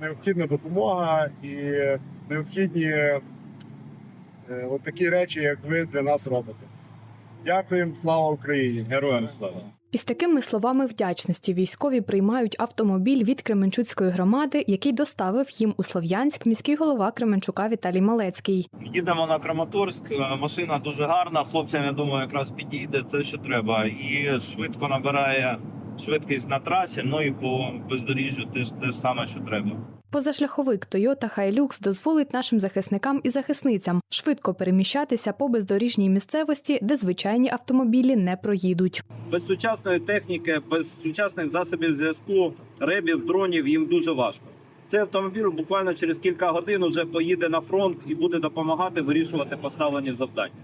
необхідна допомога і необхідні е, от такі речі, як ви для нас робите. Дякуємо, слава Україні! Героям слава! Із такими словами вдячності військові приймають автомобіль від Кременчуцької громади, який доставив їм у Слов'янськ міський голова Кременчука Віталій Малецький. Їдемо на Краматорськ. е, Машина дуже гарна. Хлопцям, я думаю, якраз підійде це, що треба. І швидко набирає швидкість на трасі. Ну і по бездоріжжю теж те саме, що треба. Позашляховик Toyota Hilux дозволить нашим захисникам і захисницям швидко переміщатися по бездоріжній місцевості, де звичайні автомобілі не проїдуть. Без сучасної техніки, без сучасних засобів зв'язку, ребів, дронів їм дуже важко. Цей автомобіль буквально через кілька годин вже поїде на фронт і буде допомагати вирішувати поставлені завдання.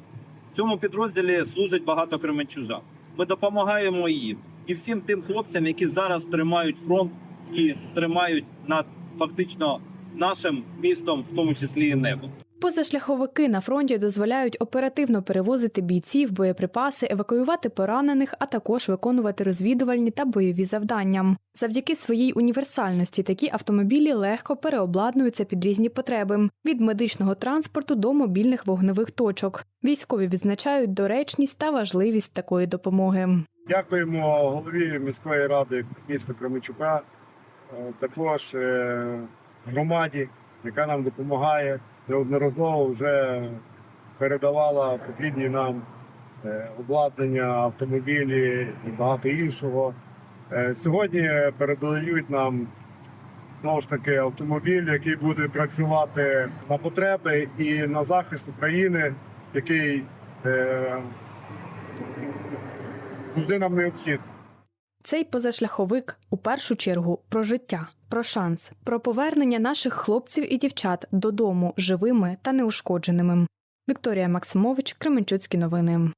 В цьому підрозділі служить багато кременчужан. Ми допомагаємо їм і всім тим хлопцям, які зараз тримають фронт і тримають над фактично нашим містом, в тому числі і небо. Позашляховики на фронті дозволяють оперативно перевозити бійців, боєприпаси, евакуювати поранених, а також виконувати розвідувальні та бойові завдання. Завдяки своїй універсальності такі автомобілі легко переобладнуються під різні потреби від медичного транспорту до мобільних вогневих точок. Військові відзначають доречність та важливість такої допомоги. Дякуємо голові міської ради міста Кременчука, е, також е, громаді, яка нам допомагає. Неодноразово вже передавала потрібні нам е, обладнання, автомобілі і багато іншого. Сьогодні передають нам знову ж таки автомобіль, який буде працювати на потреби і на захист України, який завжди нам необхідно. Цей позашляховик у першу чергу про життя, про шанс, про повернення наших хлопців і дівчат додому живими та неушкодженими. Вікторія Максимович, Кременчуцькі новини.